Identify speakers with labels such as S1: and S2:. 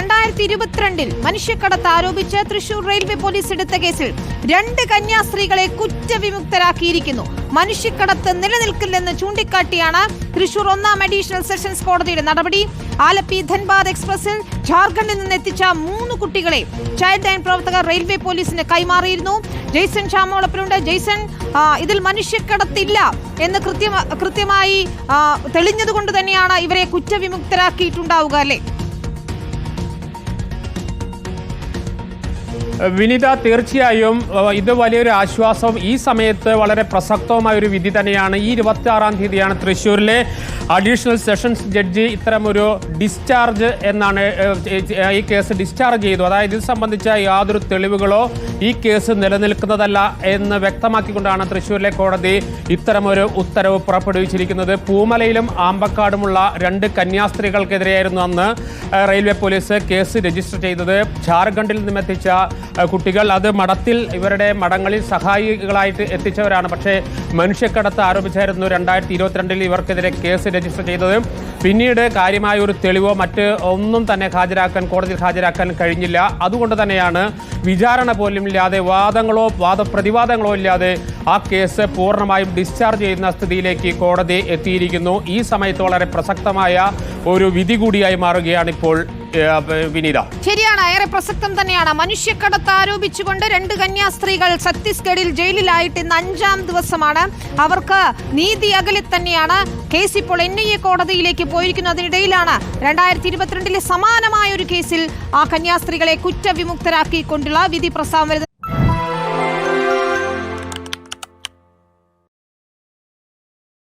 S1: രണ്ടായിരത്തി ഇരുപത്തിരണ്ടിൽ മനുഷ്യക്കടത്ത് ആരോപിച്ച് തൃശൂർ റെയിൽവേ പോലീസ് എടുത്ത കേസിൽ രണ്ട് കന്യാസ്ത്രീകളെ കുറ്റവിമുക്തരാക്കിയിരിക്കുന്നു. മനുഷ്യക്കടത്ത് നിലനിൽക്കില്ലെന്ന് ചൂണ്ടിക്കാട്ടിയാണ് തൃശൂർ ഒന്നാം അഡീഷണൽ സെഷൻസ് കോടതിയുടെ നടപടി. ആലപ്പി ധൻബാദ് എക്സ്പ്രസിൽ ജാർഖണ്ഡിൽ നിന്ന് എത്തിച്ച മൂന്ന് കുട്ടികളെ ചൈൽഡ് ലൈൻ പ്രവർത്തകർ റെയിൽവേ പോലീസിന് കൈമാറിയിരുന്നു. ജെയ്സൺ ഷാമോളപ്പനുണ്ട് ജെയ്സൺ ഇതിൽ മനുഷ്യക്കടത്തില്ല എന്ന് കൃത്യ കൃത്യമായി തെളിഞ്ഞതുകൊണ്ട് തന്നെയാണ് ഇവരെ കുറ്റവിമുക്തരാക്കിയിട്ടുണ്ടാവുക അല്ലേ?
S2: വിനിത തീർച്ചയായും ഇത് വലിയൊരു ആശ്വാസം. ഈ സമയത്ത് വളരെ പ്രസക്തവുമായ ഒരു വിധി തന്നെയാണ് ഈ ഇരുപത്തി ആറാം തീയതിയാണ് തൃശ്ശൂരിലെ അഡീഷണൽ സെഷൻസ് ജഡ്ജി ഇത്തരമൊരു ഡിസ്ചാർജ് എന്നാണ് ഈ കേസ് ഡിസ്ചാർജ് ചെയ്തു. അതായത് ഇത് സംബന്ധിച്ച യാതൊരു തെളിവുകളോ ഈ കേസ് നിലനിൽക്കുന്നതല്ല എന്ന് വ്യക്തമാക്കിക്കൊണ്ടാണ് തൃശ്ശൂരിലെ കോടതി ഇത്തരമൊരു ഉത്തരവ് പുറപ്പെടുവിച്ചിരിക്കുന്നത്. പൂമലയിലും ആമ്പക്കാടുമുള്ള രണ്ട് കന്യാസ്ത്രീകൾക്കെതിരെയായിരുന്നു അന്ന് റെയിൽവേ പോലീസ് കേസ് രജിസ്റ്റർ ചെയ്തത്. ജാർഖണ്ഡിൽ നിന്നെത്തിച്ച കുട്ടികൾ അത് മഠത്തിൽ ഇവരുടെ മഠങ്ങളിൽ സഹായികളായിട്ട് എത്തിച്ചവരാണ്. പക്ഷേ മനുഷ്യക്കടത്ത് ആരോപിച്ചായിരുന്നു രണ്ടായിരത്തി ഇരുപത്തിരണ്ടിൽ ഇവർക്കെതിരെ കേസ് രജിസ്റ്റർ ചെയ്തത് പിന്നീട് കാര്യമായ ഒരു തെളിവോ മറ്റ് ഒന്നും തന്നെ ഹാജരാക്കാൻ കോടതിയിൽ ഹാജരാക്കാൻ കഴിഞ്ഞില്ല. അതുകൊണ്ട് തന്നെയാണ് വിചാരണ പോലും ഇല്ലാതെ വാദങ്ങളോ വാദപ്രതിവാദങ്ങളോ ഇല്ലാതെ ആ കേസ് പൂർണമായും ഡിസ്ചാർജ് ചെയ്യുന്ന സ്ഥിതിയിലേക്ക് കോടതി എത്തിയിരിക്കുന്നു. ഈ സമയത്ത് വളരെ പ്രസക്തമായ ഒരു വിധി കൂടിയായി മാറുകയാണ് ഇപ്പോൾ ഏഹ്, വിനീത.
S1: ശരിയാണ് ഏറെ പ്രസക്തം തന്നെയാണ്. മനുഷ്യക്കടത്ത് ആരോപിച്ചുകൊണ്ട് രണ്ട് കന്യാസ്ത്രീകൾ ഛത്തീസ്ഗഡിൽ ജയിലിലായിട്ട് ഇന്ന് അഞ്ചാം ദിവസമാണ്. അവർക്ക് നീതി അകലെ തന്നെയാണ്. കേസ് ഇപ്പോൾ എൻ ഐ എ കോടതിയിലേക്ക് പോയിരിക്കുന്നു. അതിനിടയിലാണ് രണ്ടായിരത്തി ഇരുപത്തിരണ്ടിലെ സമാനമായ ഒരു കേസിൽ ആ കന്യാസ്ത്രീകളെ കുറ്റവിമുക്തരാക്കിക്കൊണ്ടുള്ള വിധി പ്രസ്താവം വരുന്നത്.